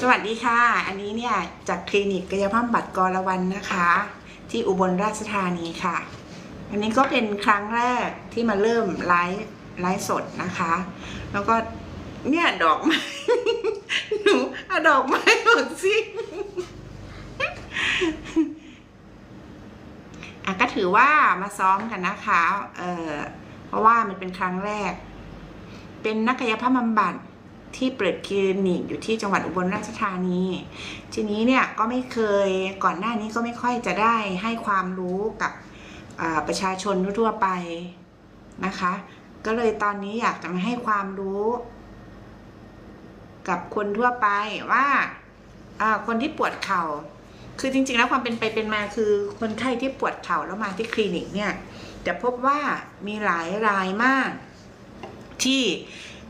สวัสดีค่ะ อันนี้เนี่ย จากคลินิกกายภาพบำบัดกรวันนะคะ ที่อุบลราชธานีค่ะ อันนี้ก็เป็นครั้งแรกที่มาเริ่มไลฟ์ไลฟ์สดนะคะ แล้วก็เนี่ยดอกไม้หนูเอาดอกไม้หมดสิอะก็ถือว่ามาซ้อมกันนะคะ เออเพราะว่ามันเป็นครั้งแรก เป็นนักกายภาพบำบัด ที่เปิดคลินิกอยู่ที่จังหวัดอุบลราชธานี ทีนี้เนี่ยก็ไม่เคยก่อนหน้านี้ก็ไม่ค่อยจะได้ให้ความรู้กับประชาชนทั่วไปนะคะ ก็เลยตอนนี้อยากจะมาให้ความรู้ กับคนทั่วไปว่าอ่าคนที่ปวดเข่า คือจริงๆแล้วความเป็นไปเป็นมาคือ คนไข้ที่ปวดเข่าแล้วมาที่คลินิกเนี่ยจะพบว่ามีหลายรายมากที่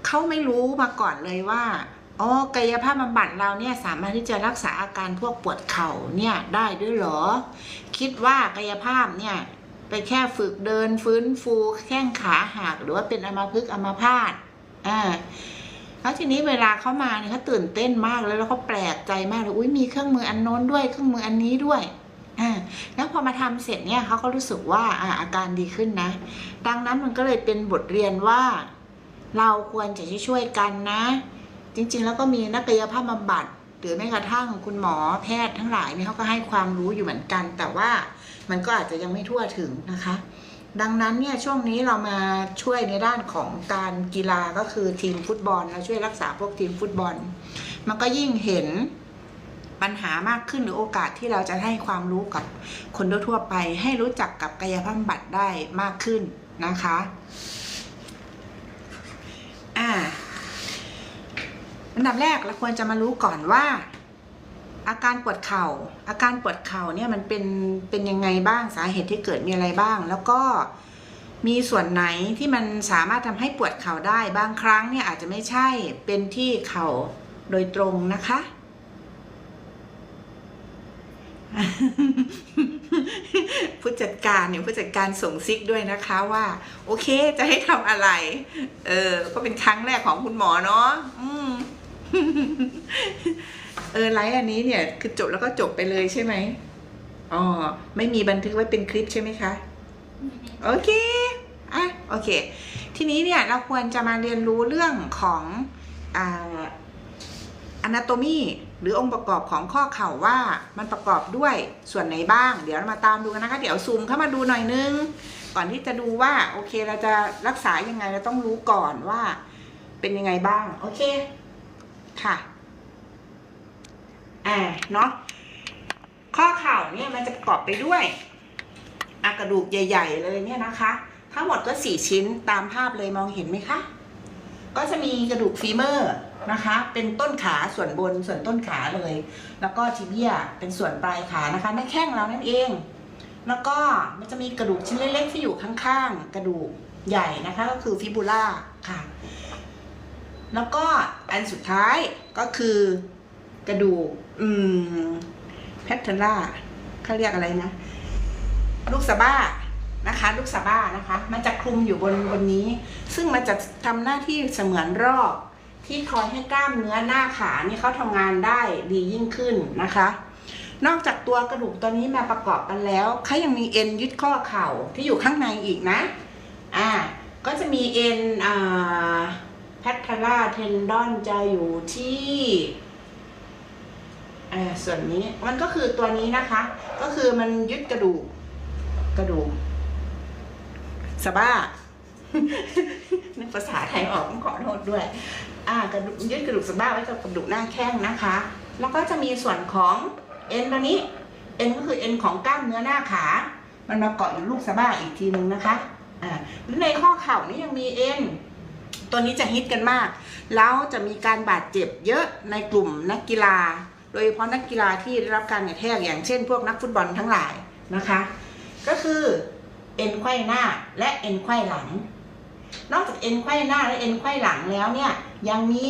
เขาไม่รู้มาก่อนเลยว่าอ๋อกายภาพบำบัดเราเนี่ยสามารถที่จะรักษาอาการพวกปวดเข่าเนี่ยได้ด้วยหรอ คิดว่ากายภาพเนี่ยไปแค่ฝึกเดินฟื้นฟูแข้งขาหักหรือว่าเป็นอัมพฤกษ์อัมพาตอ่าแล้วทีนี้เวลาเขามาเนี่ยเขาตื่นเต้นมากเลยแล้วเขาแปลกใจมากเลยอุ้ยมีเครื่องมืออันโน้นด้วยเครื่องมืออันนี้ด้วยอ่าแล้วพอมาทำเสร็จเนี่ยเขาก็รู้สึกว่าอ่าอาการดีขึ้นนะ ดังนั้นมันก็เลยเป็นบทเรียนว่า เราควรจะช่วยกันนะ จริงๆ แล้วก็มีนักกายภาพบำบัด หรือแม้กระทั่งคุณหมอแพทย์ทั้งหลายเนี่ยเขาก็ให้ความรู้อยู่เหมือนกัน แต่ว่ามันก็อาจจะยังไม่ทั่วถึงนะคะ ดังนั้นเนี่ยช่วงนี้เรามาช่วยในด้านของการกีฬาก็คือทีมฟุตบอลเราช่วยรักษาพวกทีมฟุตบอล มันก็ยิ่งเห็นปัญหามากขึ้นหรือโอกาสที่เราจะให้ความรู้กับคนทั่วไป ให้รู้จักกับกายภาพบำบัดได้มากขึ้นนะคะ อ่าอันดับแรกเราควรจะมารู้ก่อนว่า อาการปวดเข่า อาการปวดเข่าเนี่ยมันเป็นเป็นยังไงบ้างสาเหตุที่เกิดมีอะไรบ้าง แล้วก็มีส่วนไหนที่มันสามารถทำให้ปวดเข่าได้บางครั้งเนี่ยอาจจะไม่ใช่เป็นที่เข่าโดยตรงนะคะ ผู้จัดการเนี่ยผู้จัดการส่งซิกด้วยนะคะว่า โอเคจะให้ทำอะไร เออ ก็เป็นครั้งแรกของคุณหมอเนาะอืมเออไลฟ์อันนี้เนี่ย คือจบแล้วก็จบไปเลยใช่ไหมอ๋อไม่มีบันทึกไว้เป็นคลิปใช่ไหมคะ โอเคอะโอเค ทีนี้เนี่ยเราควรจะมาเรียนรู้เรื่องของอ่า anatomy หรือองค์ประกอบของข้อเข่าว่ามันประกอบด้วยส่วนไหนบ้าง เดี๋ยวเรามาตามดูกันนะคะ เดี๋ยวซูมเข้ามาดูหน่อยนึง ก่อนที่จะดูว่าโอเคเราจะรักษายังไงเราต้องรู้ก่อนว่า เป็นยังไงบ้าง โอเค ค่ะอ่าเนาะข้อเข่าเนี่ยมันจะประกอบไปด้วยอกระดูกใหญ่ ๆ เลยเนี่ยนะคะ ทั้งหมดก็สี่ชิ้นตามภาพเลยมองเห็นไหมคะ ก็จะมีกระดูกฟีเมอร์ นะคะ เป็นต้นขาส่วนบนส่วนต้นขาเลย แล้วก็ทิเบียเป็นส่วนปลายขานะคะหน้าแข้งเรานั่นเอง แล้วก็มันจะมีกระดูกชิ้นเล็กๆที่อยู่ข้างๆ กระดูกใหญ่นะคะ ก็คือฟิบูล่าค่ะ แล้วก็อันสุดท้ายก็คือกระดูกอืมแพทเทล่าเขาเรียกอะไรนะ ลูกสะบ้านะคะ ลูกสะบ้านะคะ มันจะคลุมอยู่บนบนนี้ ซึ่งมันจะทำหน้าที่เสมือนรอบ ที่คอยให้กล้ามเนื้อหน้าขานี่เขาทำงานได้ดียิ่งขึ้นนะคะ นอกจากตัวกระดูกตัวนี้มาประกอบกันแล้วเขายังมีเอ็นยึดข้อเข่าที่อยู่ข้างในอีกนะอ่าก็จะมีเอ็นอ่าแพทลาเทนดอนจะอยู่ที่อ่าส่วนนี้มันก็คือตัวนี้นะคะ ก็คือมันยึดกระดูกกระดูกสะบ้านึกภาษาไทยออกต้องขอโทษด้วย อ่ากระดูกยึดกระดูกสะบ้าไว้กับกระดูกหน้าแข้งนะคะ แล้วก็จะมีส่วนของเอ็นตัวนี้เอ็นก็คือเอ็นของกล้ามเนื้อหน้าขา มันมาเกาะอยู่ลูกสะบ้าอีกทีนึงนะคะอ่าหรือในข้อเข่านี่ยังมีเอ็นตัวนี้จะฮิตกันมาก แล้วจะมีการบาดเจ็บเยอะในกลุ่มนักกีฬา โดยเฉพาะนักกีฬาที่ได้รับการกระแทกอย่างเช่น พวกนักฟุตบอลทั้งหลายนะคะ ก็คือเอ็นไขว้หน้าและเอ็นไขว้หลัง นอกจากเอ็นไขว้หน้าและเอ็นไขว้หลังแล้วเนี่ยยังมี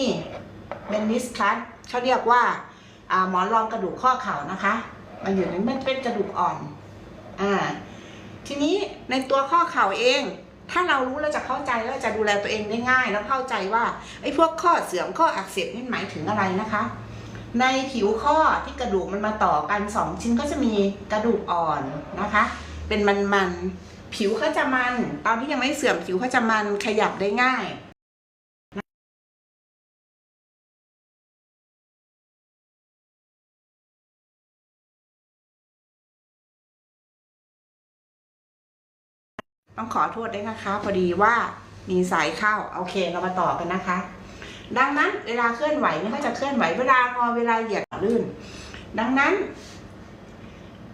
เบนนิสคัสเขาเรียกว่าหมอนรองกระดูกข้อเข่านะคะ มันอยู่ในมันเป็นกระดูกอ่อนอ่าทีนี้ในตัวข้อเข่าเอง ถ้าเรารู้เราจะเข้าใจแล้วจะดูแลตัวเองได้ง่าย แล้วเข้าใจว่าไอ้พวกข้อเสื่อมข้ออักเสบนี่หมายถึงอะไรนะคะ ในผิวข้อที่กระดูกมันมาต่อกันสองชิ้นก็จะมีกระดูกอ่อนนะคะ เป็นมันๆ ผิวเขาจะมัน ตอนที่ยังไม่เสื่อมผิวเขาจะมันขยับได้ง่ายต้องขอโทษด้วยนะคะ พอดีว่ามีสายเข้าโอเคเรามาต่อกันนะคะ ดังนั้นเวลาเคลื่อนไหวเนี่ยก็จะเคลื่อนไหวเวลางอเวลาเหยียดลื่น ดังนั้น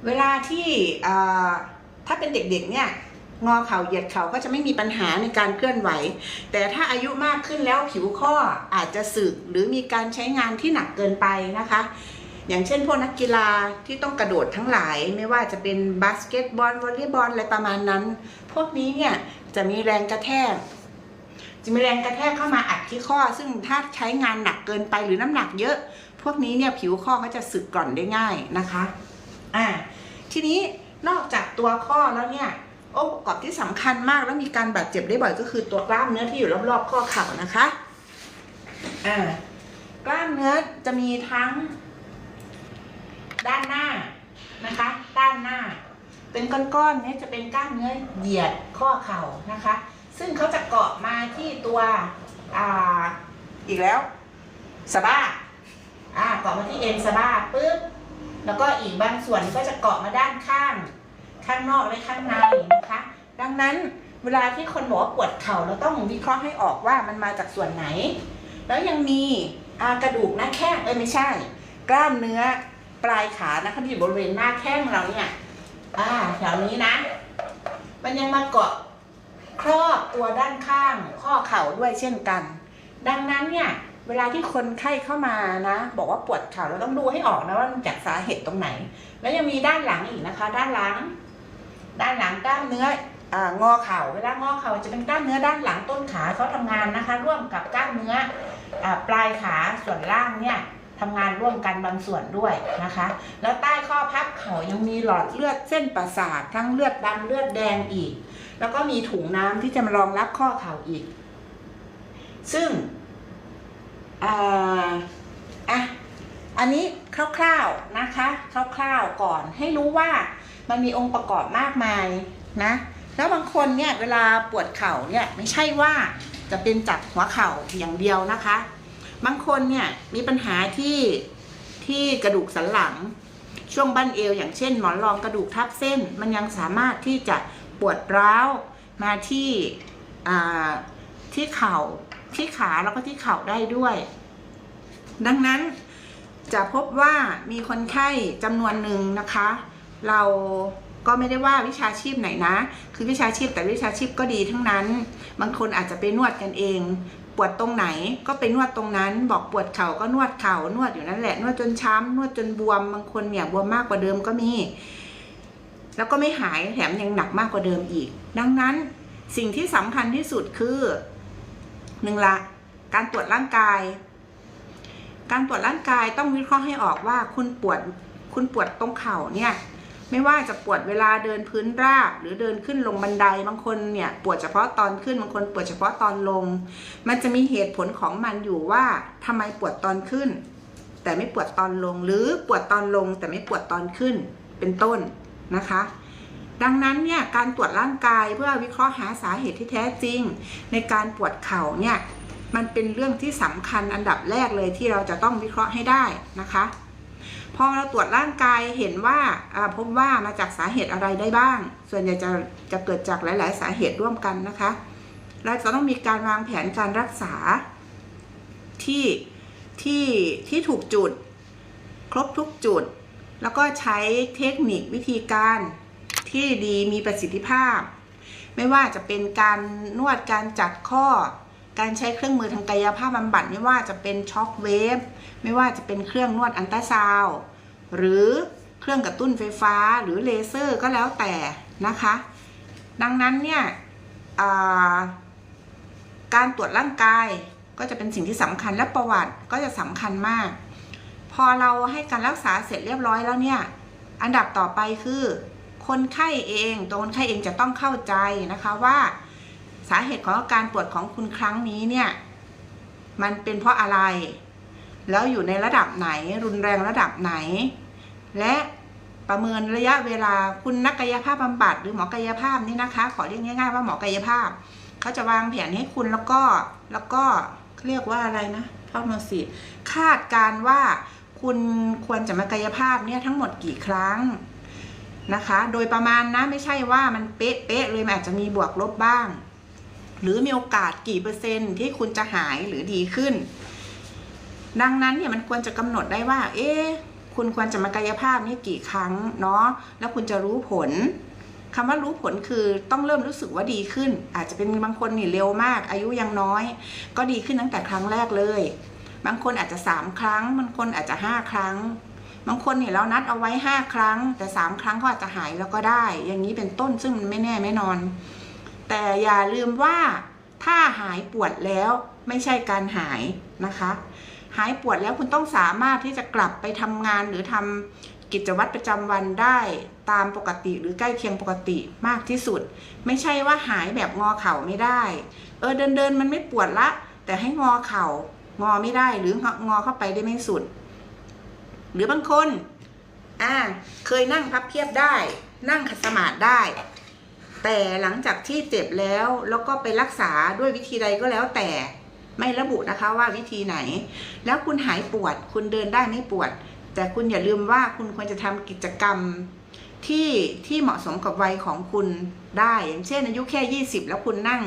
เวลาที่อ่า ถ้าเป็นเด็กๆเนี่ยงอเข่าเหยียดเข่าก็จะไม่มีปัญหาในการเคลื่อนไหว แต่ถ้าอายุมากขึ้นแล้วผิวข้ออาจจะสึกหรือมีการใช้งานที่หนักเกินไปนะคะ อย่างเช่นพวกนักกีฬาที่ต้องกระโดดทั้งหลาย ไม่ว่าจะเป็นบาสเกตบอลวอลเลย์บอลอะไรประมาณนั้น พวกนี้เนี่ยจะมีแรงกระแทกจะมีแรงกระแทกเข้ามาอัดที่ข้อ ซึ่งถ้าใช้งานหนักเกินไปหรือน้ำหนักเยอะ พวกนี้เนี่ยผิวข้อเขาจะสึกก่อนได้ง่ายนะคะอ่าทีนี้ นอกจากตัวข้อแล้วเนี่ยองค์ประกอบที่สำคัญมากแล้วมีการบาดเจ็บได้บ่อยก็คือตัวกล้ามเนื้อที่อยู่รอบๆข้อเข่านะคะอ่ากล้ามเนื้อจะมีทั้ง ด้านหน้านะคะ ด้านหน้า เป็นก้อนๆนี่จะเป็นกล้ามเนื้อเหยียดข้อเข่านะคะ ซึ่งเขาจะเกาะมาที่ตัวอ่าอีกแล้วสะบ้าอ่าเกาะมาที่เอ็นสะบ้าปุ๊บ แล้วก็อีกบางส่วนก็จะเกาะมาด้านข้าง ข้างนอกและข้างในนะคะ ดังนั้นเวลาที่คนบอกว่าปวดเข่าเราต้องวิเคราะห์ให้ออกว่ามันมาจากส่วนไหน แล้วยังมีกระดูกหน้าแข้งเอ้ยไม่ใช่ กล้ามเนื้อปลายขานะคะที่อยู่บริเวณหน้าแข้งเราเนี่ยอ่าแถวนี้นะ มันยังมาเกาะครอบตัวด้านข้างข้อเข่าด้วยเช่นกัน ดังนั้นเนี่ย เวลาที่คนไข้เข้ามานะ บอกว่าปวดเข่าเราต้องดูให้ออกนะว่ามันจากสาเหตุตรงไหน แล้วยังมีด้านหลังอีกนะคะ ด้านหลัง ด้านหลังกล้ามเนื้ออ่างอเข่าเวลางอเข่าจะเป็นกล้ามเนื้อด้านหลังต้นขาเขาทำงานนะคะ ร่วมกับกล้ามเนื้ออปลายขาส่วนล่างเนี่ยทำงานร่วมกันบางส่วนด้วยนะคะ แล้วใต้ข้อพับเข่ายังมีหลอดเลือดเส้นประสาททั้งเลือดดำเลือดแดงอีก แล้วก็มีถุงน้ำที่จะมารองรับข้อเข่าอีก ซึ่ง อ่าอะอันนี้คร่าวๆนะคะคร่าวๆก่อนให้รู้ว่ามันมีองค์ประกอบมากมายนะ แล้วบางคนเนี่ยเวลาปวดเข่าเนี่ยไม่ใช่ว่าจะเป็นจากหัวเข่าอย่างเดียวนะคะ บางคนเนี่ยมีปัญหาที่ที่กระดูกสันหลัง ช่วงบั้นเอวอย่างเช่นหมอนรองกระดูกทับเส้น มันยังสามารถที่จะปวดร้าวมาที่ที่เข่า ที่ขาแล้วก็ที่เข่าได้ด้วย ดังนั้นจะพบว่ามีคนไข้จำนวนหนึ่งนะคะ เราก็ไม่ได้ว่าวิชาชีพไหนนะ คือวิชาชีพแต่วิชาชีพก็ดีทั้งนั้น บางคนอาจจะไปนวดกันเอง ปวดตรงไหนก็ไปนวดตรงนั้น บอกปวดเข่าก็นวดเข่านวดอยู่นั่นแหละ นวดจนช้ำนวดจนบวม บางคนเนี่ยบวมมากกว่าเดิมก็มี แล้วก็ไม่หายแถมยังหนักมากกว่าเดิมอีก ดังนั้นสิ่งที่สำคัญที่สุดคือ หนึ่งละ การตรวจร่างกาย การตรวจร่างกายต้องวิเคราะห์ให้ออกว่าคุณปวดคุณปวดตรงเข่าเนี่ยไม่ว่าจะปวดเวลาเดินพื้นราบ หรือเดินขึ้นลงบันไดบางคนเนี่ยปวดเฉพาะตอนขึ้นบางคนปวดเฉพาะตอนลง มันจะมีเหตุผลของมันอยู่ว่าทำไมปวดตอนขึ้น แต่ไม่ปวดตอนลงหรือปวดตอนลงแต่ไม่ปวดตอนขึ้นเป็นต้นนะคะ ดังนั้นเนี่ยการตรวจร่างกายเพื่อวิเคราะห์หาสาเหตุที่แท้จริง ในการปวดเข่าเนี่ยมันเป็นเรื่องที่สำคัญอันดับแรกเลยที่เราจะต้องวิเคราะห์ให้ได้นะคะพอเราตรวจร่างกายเห็นว่าอ่าพบว่ามาจากสาเหตุอะไรได้บ้าง ส่วนใหญ่จะจะเกิดจากหลาย ๆ สาเหตุร่วมกันนะคะ เราจะต้องมีการวางแผนการรักษาที่ที่ที่ถูกจุด ครบทุกจุด แล้วก็ใช้เทคนิควิธีการ ที่ดีมีประสิทธิภาพ ไม่ว่าจะเป็นการนวดการจัดข้อ การใช้เครื่องมือทางกายภาพบำบัดไม่ว่าจะเป็นช็อคเวฟไม่ว่าจะเป็นเครื่องนวดอันตราซาวหรือเครื่องกระตุ้นไฟฟ้าหรือเลเซอร์ก็แล้วแต่นะคะ ดังนั้นเนี่ยการตรวจร่างกายก็จะเป็นสิ่งที่สำคัญและประวัติก็จะสำคัญมาก พอเราให้การรักษาเสร็จเรียบร้อยแล้วเนี่ย อันดับต่อไปคือ คนไข้เองตัวคนไข้เองจะต้องเข้าใจนะคะว่า สาเหตุของอาการปวดของคุณครั้งนี้เนี่ย มันเป็นเพราะอะไร แล้วอยู่ในระดับไหน รุนแรงระดับไหน และประเมินระยะเวลาคุณนักกายภาพบำบัดหรือหมอกายภาพนี่นะคะ ขอเรียกง่าย ๆ ว่าหมอกายภาพเขาจะวางแผนให้คุณแล้วก็แล้วก็เรียกว่าอะไรนะพอโนสิคาดการว่าคุณควรจะมากายภาพเนี่ยทั้งหมดกี่ครั้ง นะคะ โดยประมาณนะไม่ใช่ว่ามันเป๊ะเป๊ะๆเลยมันอาจจะมีบวกลบบ้าง หรือมีโอกาสกี่เปอร์เซ็นต์ที่คุณจะหายหรือดีขึ้น ดังนั้นเนี่ยมันควรจะกำหนดได้ว่า เอ๊ะคุณควรจะมากายภาพนี่กี่ครั้งเนาะแล้วคุณจะรู้ผลคำว่ารู้ผลคือต้องเริ่มรู้สึกว่าดีขึ้น อาจจะเป็นบางคนนี่เร็วมาก อายุยังน้อย ก็ดีขึ้นตั้งแต่ครั้งแรกเลย บางคนอาจจะสามครั้งบางคนอาจจะห้าครั้ง บางคนเนี่ยเรานัดเอาไว้ห้าครั้ง แต่สามครั้งก็อาจจะหายแล้วก็ได้ อย่างนี้เป็นต้นซึ่งมันไม่แน่ไม่นอน แต่อย่าลืมว่าถ้าหายปวดแล้วไม่ใช่การหายนะคะ หายปวดแล้วคุณต้องสามารถที่จะกลับไปทำงานหรือทำกิจวัตรประจำวันได้ตามปกติหรือใกล้เคียงปกติมากที่สุด ไม่ใช่ว่าหายแบบงอเข่าไม่ได้ เออเดินเดินมันไม่ปวดละ แต่ให้งอเข่างอไม่ได้หรืองอเข้าไปได้ไม่สุด หรือบางคนอ่าเคยนั่งพับเพียบได้ นั่งขัดสมาธิได้ แต่หลังจากที่เจ็บแล้วแล้วก็ไปรักษาด้วยวิธีใดก็แล้วแต่ไม่ระบุนะคะว่าวิธีไหน แล้วคุณหายปวด คุณเดินได้ไม่ปวด แต่คุณอย่าลืมว่าคุณควรจะทำกิจกรรมที่ที่เหมาะสมกับวัยของคุณได้ อย่างเช่นอายุแค่ 20 แล้วคุณนั่ง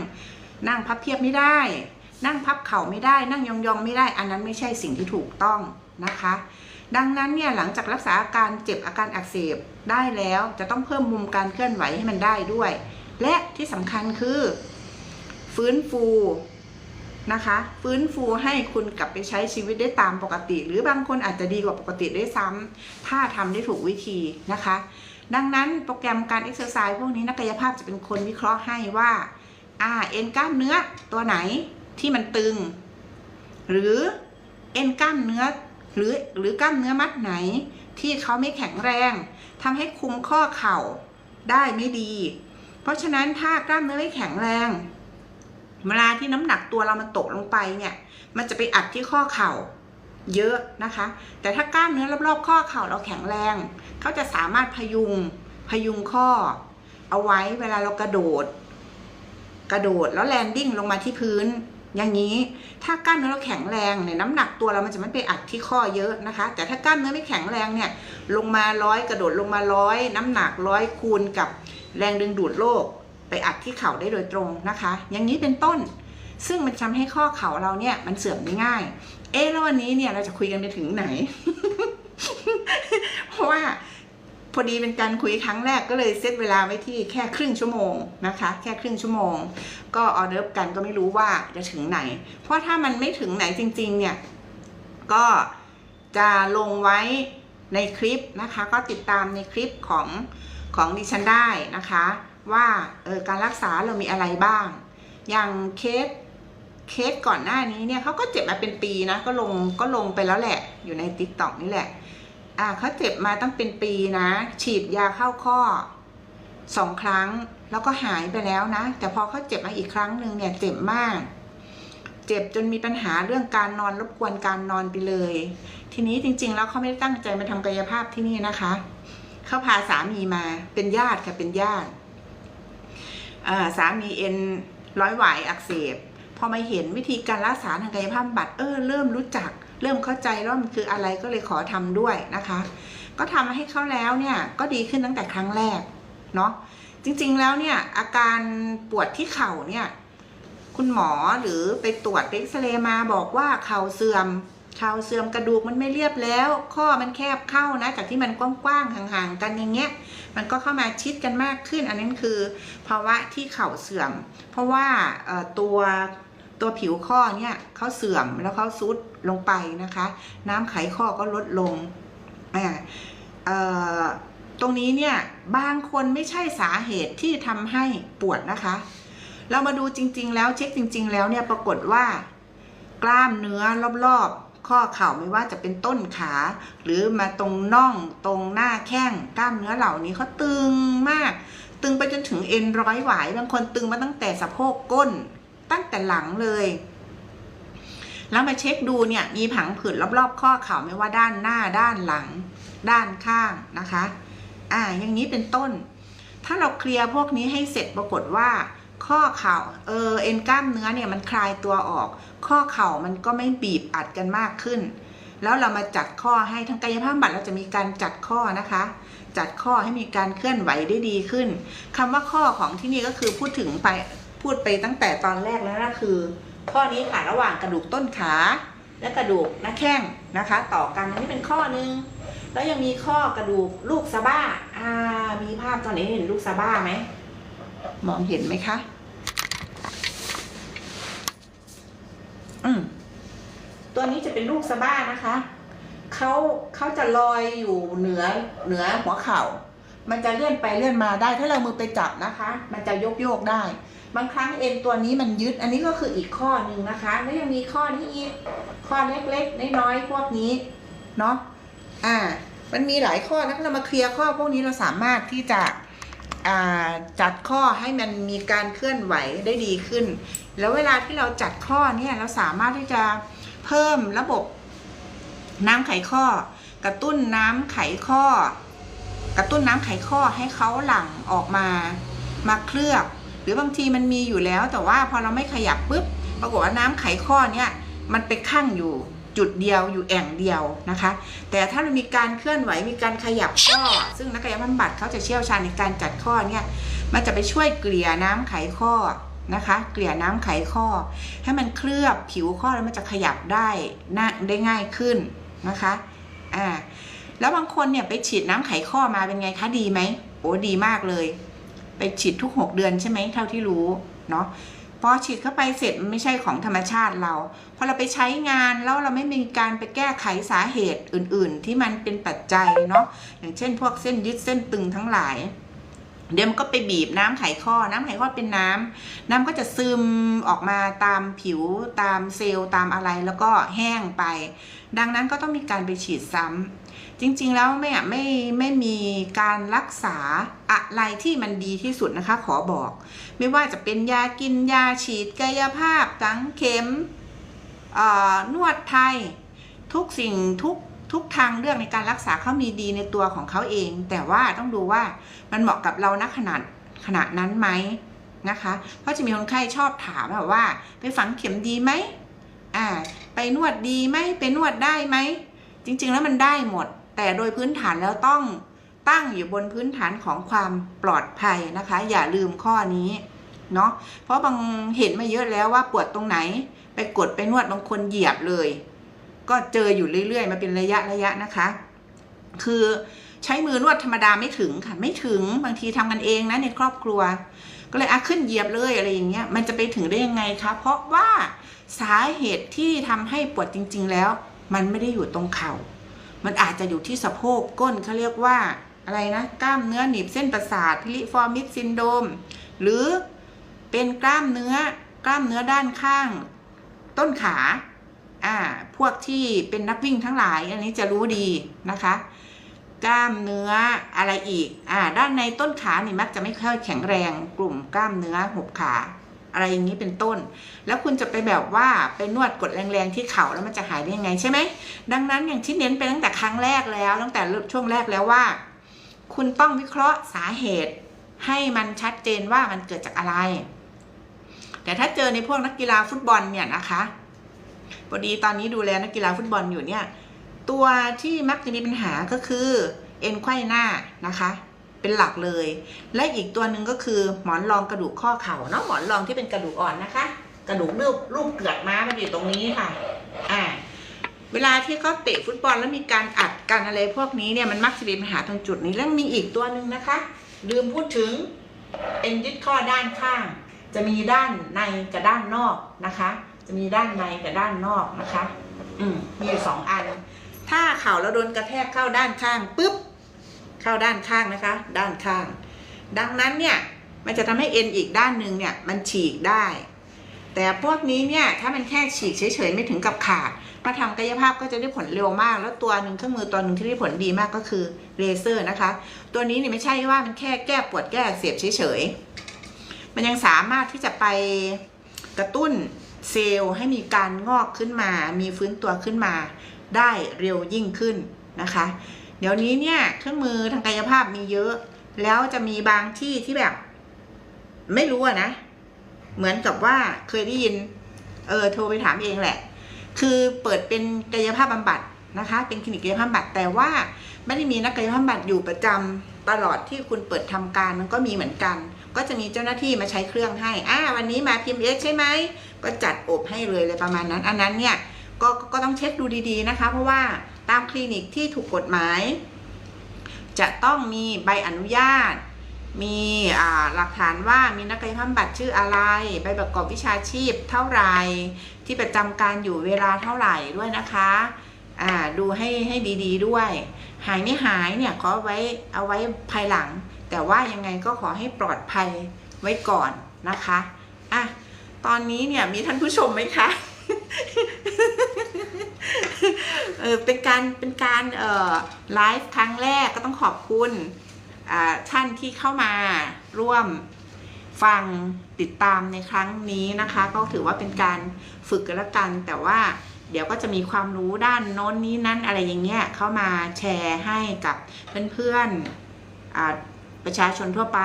นั่งพับเพียบไม่ได้ นั่งพับเข่าไม่ได้ นั่งยองๆไม่ได้ อันนั้นไม่ใช่สิ่งที่ถูกต้องนะคะ ดังนั้นเนี่ยหลังจากรักษาอาการเจ็บอาการอักเสบได้แล้วจะต้องเพิ่มมุมการเคลื่อนไหวให้มันได้ด้วย และที่สำคัญคือ ฟื้นฟูนะคะ ฟื้นฟูให้คุณกลับไปใช้ชีวิตได้ตามปกติ หรือบางคนอาจจะดีกว่าปกติด้วยซ้ำถ้าทำได้ถูกวิธีนะคะ ดังนั้นโปรแกรมการเอ็กซ์ไซส์พวกนี้นักกายภาพจะเป็นคนวิเคราะห์ให้ว่าอ่าเอ็นกล้ามเนื้อตัวไหนที่มันตึง หรือเอ็นกล้ามเนื้อ หรือหรือกล้ามเนื้อมัดไหนที่เขาไม่แข็งแรงทำให้คุมข้อเข่าได้ไม่ดี เพราะฉะนั้นถ้ากล้ามเนื้อไม่แข็งแรง เวลาที่น้ำหนักตัวเรามันตกลงไปเนี่ย มันจะไปอัดที่ข้อเข่าเยอะนะคะ แต่ถ้ากล้ามเนื้อรอบๆ ข้อเข่าเราแข็งแรง เขาจะสามารถพยุงพยุงข้อ เอาไว้เวลาเรากระโดด กระโดดแล้วแลนดิ้งลงมาที่พื้น อย่างนี้ถ้ากล้ามเนื้อเราแข็งแรงเนี่ยน้ำหนักตัวเรามันจะไม่ไปอัดที่ข้อเยอะนะคะ แต่ถ้ากล้ามเนื้อไม่แข็งแรงเนี่ยลงมาร้อยกระโดดลงมาร้อยน้ำหนักร้อยคูณกับแรงดึงดูดโลก ไปอัดที่เข่าได้โดยตรงนะคะ อย่างนี้เป็นต้น ซึ่งมันทำให้ข้อเข่าเราเนี่ยมันเสื่อมได้ง่าย เอ๊ะแล้ววันนี้เนี่ยเราจะคุยกันไปถึงไหน เพราะว่า พอดีเป็นการคุยครั้งแรกก็เลยเซตเวลาไว้ที่แค่ครึ่งชั่วโมงนะคะ แค่ครึ่งชั่วโมง ก็ออเดิร์ฟกันก็ไม่รู้ว่าจะถึงไหน เพราะถ้ามันไม่ถึงไหนจริง ๆ เนี่ย ก็จะลงไว้ในคลิปนะคะ ก็ติดตามในคลิปของของดิฉันได้นะคะ ว่าเออการรักษาเรามีอะไรบ้าง อย่างเคสเคสก่อนหน้านี้เนี่ยเขาก็เจ็บมาเป็นปีนะ ก็ลงก็ลงไปแล้วแหละ อยู่ในติ๊กต็อกนี่แหละ อ่าเขาเจ็บมาตั้งเป็นปีนะ ฉีดยาเข้าข้อสองครั้งแล้วก็หายไปแล้วนะ แต่พอเขาเจ็บมาอีกครั้งหนึ่งเนี่ยเจ็บมาก เจ็บจนมีปัญหาเรื่องการนอนรบกวนการนอนไปเลย ทีนี้จริง ๆ แล้วเขาไม่ได้ตั้งใจมาทำกายภาพที่นี่นะคะเขาพาสามีมาเป็นญาติค่ะเป็นญาติาสามีเอ็นร้อยหวายอักเสบพอมาเห็นวิธีการรักษาทางกายภาพบำบัดเออเริ่มรู้จัก เริ่มเข้าใจแล้วามันคืออะไรก็เลยขอทำด้วยนะคะ ก็ทำให้เขาแล้วเนี่ยก็ดีขึ้นตั้งแต่ครั้งแรกเนาะจริงๆแล้วเนี่ยอาการปวดที่เข่าเนี่ยคุณหมอหรือไปตรวจเอ็กซเรย์มาบอกว่าเข่าเสื่อมเข่าเสื่อมกระดูกมันไม่เรียบแล้ว ข้อมันแคบเข้านะ จากที่มันกว้างๆห่างๆกันอย่างเงี้ย มันก็เข้ามาชิดกันมากขึ้น อันนั้นคือภาวะที่เข่าเสื่อม เพราะว่าตัว ตัวผิวข้อเนี่ยเขาเสื่อมแล้วเขาซุดลงไปนะคะ น้ำไขข้อก็ลดลงอ่าตรงนี้เนี่ยบางคนไม่ใช่สาเหตุที่ทำให้ปวดนะคะ เรามาดูจริง ๆ แล้วเช็คจริง ๆ แล้วเนี่ยปรากฏว่า กล้ามเนื้อรอบๆ ข้อเข่าไม่ว่าจะเป็นต้นขา หรือมาตรงน่องตรงหน้าแข้งกล้ามเนื้อเหล่านี้เขาตึงมาก ตึงไปจนถึงเอ็นร้อยหวายบางคนตึงมาตั้งแต่สะโพกก้น ตั้งแต่หลังเลย แล้วมาเช็คดูเนี่ย มีผังผืดรอบๆ ข้อเข่าไม่ว่าด้านหน้าด้านหลัง ด้านข้างนะคะ อ่า อย่างนี้เป็นต้น ถ้าเราเคลียร์พวกนี้ให้เสร็จปรากฏว่า ข้อเข่าเออเอ็นกล้ามเนื้อเนี่ยมันคลายตัวออก ข้อเข่ามันก็ไม่บีบอัดกันมากขึ้นแล้วเรามาจัดข้อให้ทางกายภาพบำบัดเราจะมีการจัดข้อนะคะ จัดข้อให้มีการเคลื่อนไหวได้ดีขึ้นคำว่าข้อของที่นี่ก็คือพูดถึงไป พูดไปตั้งแต่ตอนแรกแล้วนะคือ ข้อนี้ค่ะระหว่างกระดูกต้นขา และกระดูกหน้าแข้งนะคะ ต่อกันอันนี้เป็นข้อหนึ่งแล้วยังมีข้อกระดูกลูกสะบ้าอ่ามีภาพตอนนี้เห็นลูกสะบ้าไหมมองเห็นไหมคะอืมตัวนี้จะเป็นลูกสะบ้านะคะเขาเขาจะลอยอยู่เหนือเหนือหัวเข่า มันจะเลื่อนไปเลื่อนมาได้ ถ้าเรามือไปจับนะคะ มันจะโยกโยกได้ บางครั้งเอ็นตัวนี้มันยึด อันนี้ก็คืออีกข้อหนึ่งนะคะ แล้วยังมีข้อนี้อีกข้อเล็กๆน้อยๆพวกนี้เนาะอ่า มันมีหลายข้อนะถ้าเรามาเคลียร์ข้อพวกนี้เราสามารถที่จะจัดข้อให้มันมีการเคลื่อนไหวได้ดีขึ้น แล้วเวลาที่เราจัดข้อเนี่ยเราสามารถที่จะเพิ่มระบบน้ำไขข้อ กระตุ้นน้ำไขข้อ กระตุ้นน้ำไขข้อให้เขาหลั่งออกมา มาเคลือบ หรือบางทีมันมีอยู่แล้ว แต่ว่าพอเราไม่ขยับปุ๊บปรากฏว่าน้ำไขข้อเนี่ยมันไปคั่งอยู่จุดเดียวอยู่แอ่งเดียวนะคะ แต่ถ้าเรามีการเคลื่อนไหวมีการขยับข้อ ซึ่งนักกายภาพบำบัดเขาจะเชี่ยวชาญในการจัดข้อเนี่ยมันจะไปช่วยเกลี่ยน้ำไขข้อนะคะ เกลี่ยน้ำไขข้อ ให้มันเคลือบผิวข้อแล้วมันจะขยับได้น่าได้ง่ายขึ้นนะคะอ่าแล้วบางคนเนี่ยไปฉีดน้ำไขข้อมาเป็นไงคะดีไหมโอ้ดีมากเลย ไปฉีดทุก 6 เดือนใช่ไหมเท่าที่รู้เนาะพอฉีดเข้าไปเสร็จมันไม่ใช่ของธรรมชาติเรา พอเราไปใช้งานแล้วเราไม่มีการไปแก้ไขสาเหตุอื่น ๆ ที่มันเป็นปัจจัยเนาะอย่างเช่น พวกเส้นยึดเส้นตึงทั้งหลาย เดี๋ยวมันก็ไปบีบน้ำไขข้อ น้ำไขข้อเป็นน้ำน้ำก็จะซึมออกมาตามผิวตามเซลล์ตามอะไรแล้วก็แห้งไป ดังนั้นก็ต้องมีการไปฉีดซ้ำจริงๆแล้วไม่ไม่ไม่มีการรักษาอะไรที่มันดีที่สุดนะคะ ขอบอก ไม่ว่าจะเป็นยากินยาฉีดกายภาพ ตังเข็มนวดไทย ทุกสิ่งทุก ทุกทางเรื่องในการรักษาเขามีดีในตัวของเขาเอง แต่ว่าต้องดูว่ามันเหมาะกับเราณขนาดขนาดนั้นไหมนะคะเพราะจะมีคนไข้ชอบถามแบบว่า ไปฝังเข็มดีไหมอ่าไปนวดดีไหมไปนวดได้ไหมจริง ๆ แล้วมันได้หมด แต่โดยพื้นฐานแล้วต้องตั้งอยู่บนพื้นฐานของความปลอดภัยนะคะ อย่าลืมข้อนี้เนาะเพราะบางเห็นมาเยอะแล้วว่าปวดตรงไหน ไปกดไปนวดบางคนเหยียบเลย ก็เจออยู่เรื่อยๆ มาเป็นระยะระยะนะคะ คือใช้มือนวดธรรมดาไม่ถึงค่ะไม่ถึงบางทีทำกันเองนะในครอบครัว ก็เลยอะขึ้นเหยียบเลยอะไรอย่างเงี้ยมันจะไปถึงได้ยังไงคะเพราะว่าสาเหตุที่ทำให้ปวดจริง ๆ แล้ว มันไม่ได้อยู่ตรงเข่ามันอาจจะอยู่ที่สะโพกก้นเขาเรียกว่าอะไรนะกล้ามเนื้อหนีบเส้นประสาทพิลิฟอร์มิดซินโดมหรือเป็นกล้ามเนื้อกล้ามเนื้อด้านข้าง ต้นขา อ่าพวกที่เป็นนักวิ่งทั้งหลาย อันนี้จะรู้ดีนะคะ กล้ามเนื้ออะไรอีกอ่าด้านในต้นขานี่มักจะไม่ค่อยแข็งแรงกลุ่มกล้ามเนื้อหุบขาอะไรอย่างนี้เป็นต้น แล้วคุณจะไปแบบว่าไปนวดกดแรงๆที่เข่าแล้วมันจะหายได้ยังไงใช่ไหม ดังนั้นอย่างที่เน้นไปตั้งแต่ครั้งแรกแล้ว ตั้งแต่ช่วงแรกแล้วว่า คุณต้องวิเคราะห์สาเหตุ ให้มันชัดเจนว่ามันเกิดจากอะไร แต่ถ้าเจอในพวกนักกีฬาฟุตบอลเนี่ยนะคะ พอดีตอนนี้ดูแลนักกีฬาฟุตบอลอยู่เนี่ย ตัวที่มักจะมีปัญหาก็คือเอ็นไขว้หน้านะคะ เป็นหลักเลย และอีกตัวหนึ่งก็คือหมอนรองกระดูกข้อเข่าเนาะหมอนรองที่เป็นกระดูกอ่อนนะคะ กระดูกรูปรูปเกลือกม้ามันอยู่ตรงนี้ค่ะอ่าเวลาที่เขาเตะฟุตบอลแล้วมีการอัดกันอะไรพวกนี้เนี่ยมันมักจะมีปัญหาตรงจุดนี้แล้วมีอีกตัวหนึ่งนะคะ ลืมพูดถึงเอ็นยึดข้อด้านข้าง จะมีด้านในกับด้านนอกนะคะ จะมีด้านในกับด้านนอกนะคะ อืมมีอยู่สองอัน ถ้าเข่าเราโดนกระแทกเข้าด้านข้างปุ๊บเข้าด้านข้างนะคะ ด้านข้าง ดังนั้นเนี่ยมันจะทำให้เอ็นอีกด้านหนึ่งเนี่ยมันฉีกได้ แต่พวกนี้เนี่ยถ้ามันแค่ฉีกเฉยๆไม่ถึงกับขาดมาทำกายภาพก็จะได้ผลเร็วมาก แล้วตัวหนึ่งเครื่องมือตัวหนึ่งที่ได้ผลดีมากก็คือเลเซอร์นะคะ ตัวนี้เนี่ยไม่ใช่ว่ามันแค่แก้ปวดแก้อักเสียบเฉยๆมันยังสามารถที่จะไปกระตุ้น เซลล์ให้มีการงอกขึ้นมา มีฟื้นตัวขึ้นมา ได้เร็วยิ่งขึ้นนะคะ เดี๋ยวนี้เนี่ยเครื่องมือทางกายภาพมีเยอะ แล้วจะมีบางที่ที่แบบ ไม่รู้อะนะ เหมือนกับว่าเคยได้ยิน เออโทรไปถามเองแหละ คือเปิดเป็นกายภาพบำบัดนะคะ เป็นคลินิกกายภาพบำบัดแต่ว่าไม่ได้มีนักกายภาพบำบัดอยู่ประจำตลอดที่คุณเปิดทำการมันก็มีเหมือนกัน ก็จะมีเจ้าหน้าที่มาใช้เครื่องให้อ่าวันนี้มาพิมพ์เอใช่ไหมก็จัดอบให้เลยเลยประมาณนั้น อันนั้นเนี่ยก็ก็ก็ต้องเช็คดูดีๆนะคะ เพราะว่าตามคลินิกที่ถูกกฎหมาย จะต้องมีใบอนุญาต มีหลักฐานว่ามีนักกายภาพบำบัดชื่ออะไร ใบประกอบวิชาชีพเท่าไหร่ ที่ประจำการอยู่เวลาเท่าไหร่ด้วยนะคะอ่าดูให้ให้ดีๆด้วย หายไม่หายเนี่ยขอไว้เอาไว้ภายหลัง แต่ว่ายังไงก็ขอให้ปลอดภัยไว้ก่อนนะคะอะตอนนี้เนี่ยมีท่านผู้ชมไหมคะเออเป็นการเป็นการเอ่อไลฟ์ครั้งแรกก็ต้องขอบคุณอ่าท่านที่เข้ามาร่วมฟังติดตามในครั้งนี้นะคะ ก็ถือว่าเป็นการฝึกกันละกัน แต่ว่าเดี๋ยวก็จะมีความรู้ด้านโน้นนี้นั้นอะไรอย่างเงี้ยเข้ามาแชร์ให้กับเพื่อนๆอ่า ประชาชนทั่วไป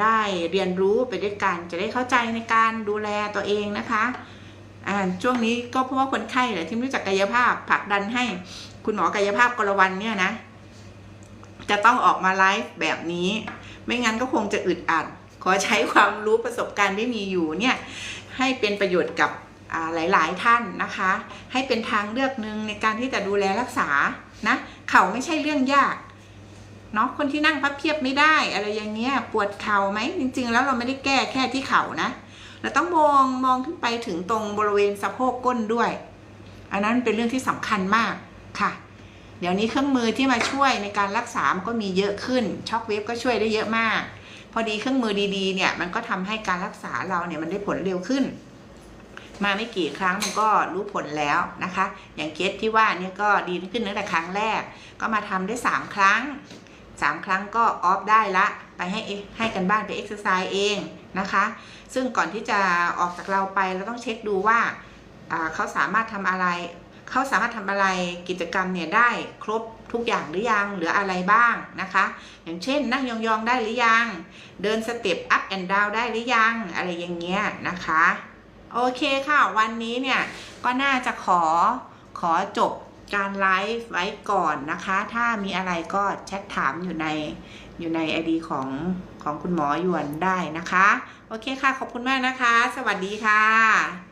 ได้เรียนรู้ไปด้วยกัน จะได้เข้าใจในการดูแลตัวเองนะคะอ่าช่วงนี้ก็เพราะว่าคนไข้แหละที่ไม่รู้จักกายภาพผลักดันให้คุณหมอกายภาพกรวันเนี่ยนะ จะต้องออกมาไลฟ์แบบนี้ ไม่งั้นก็คงจะอึดอัด ขอใช้ความรู้ประสบการณ์ที่มีอยู่เนี่ย ให้เป็นประโยชน์กับหลาย ๆ ท่านนะคะ ให้เป็นทางเลือกหนึ่งในการที่จะดูแลรักษานะ เข่าไม่ใช่เรื่องยาก เนาะคนที่นั่งพับเพียบไม่ได้ อะไรอย่างเงี้ยปวดเข่าไหมจริง ๆ แล้วเราไม่ได้แก้แค่ที่เข่านะเราต้องมองมองขึ้นไปถึงตรงบริเวณสะโพกก้นด้วย อันนั้นเป็นเรื่องที่สำคัญมากค่ะ เดี๋ยวนี้เครื่องมือที่มาช่วยในการรักษาก็มีเยอะขึ้นช็อคเวฟก็ช่วยได้เยอะมาก พอดีเครื่องมือดีๆ เนี่ยมันก็ทำให้การรักษาเราเนี่ยมันได้ผลเร็วขึ้น มาไม่กี่ครั้งมันก็รู้ผลแล้วนะคะ อย่างเคสที่ว่าเนี่ยก็ดีขึ้นตั้งแต่ครั้งแรก ก็มาทำได้ 3 ครั้ง 3 ครั้งก็ออฟได้ละ ไปให้ให้กันบ้านไปเอ็กซ์ไซส์เองนะคะ ซึ่งก่อนที่จะออกจากเราไปเราต้องเช็คดูว่าอ่าเขาสามารถทำอะไร เขาสามารถทำอะไรกิจกรรมเนี่ยได้ครบทุกอย่างหรือยังเหลืออะไรบ้างนะคะ อย่างเช่น นั่งยองๆได้หรือยัง เดินสเต็ปอัพแอนด์ดาวได้หรือยัง อะไรอย่างเงี้ยนะคะ โอเคค่ะ วันนี้เนี่ยก็น่าจะขอขอจบ การไลฟ์ไว้ก่อนนะคะ ถ้ามีอะไรก็แชทถามอยู่ในอยู่ในไอดีของของคุณหมอหยวนได้นะคะ โอเคค่ะ ขอบคุณมากนะคะ สวัสดีค่ะ